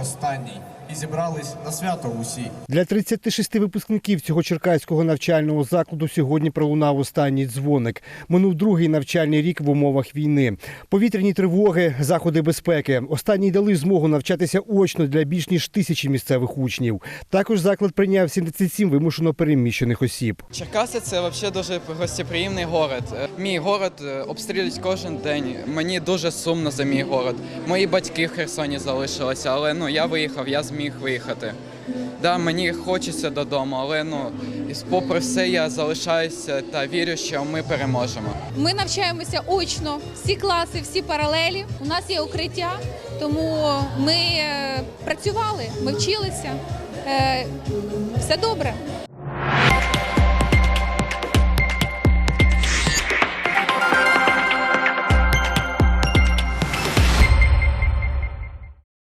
останній, і зібрались на свято усі. Для 36 випускників цього черкаського навчального закладу сьогодні пролунав останній дзвоник. Минув другий навчальний рік в умовах війни. Повітряні тривоги, заходи безпеки. Останні дали змогу навчатися очно для більш ніж тисячі місцевих учнів. Також заклад прийняв 77 вимушено переміщених осіб. Черкаси це взагалі дуже гостєприємний город. Мій город е, обстрілюють кожен день. Мені дуже сумно за мій город. Мої батьки Херсоні залишилися, але ну я виїхав, я зміг виїхати. Да, мені хочеться додому, але ну попри все я залишаюся та вірю, що ми переможемо. Ми навчаємося очно, всі класи, всі паралелі. У нас є укриття, тому ми е, працювали, ми вчилися. Е, Все добре.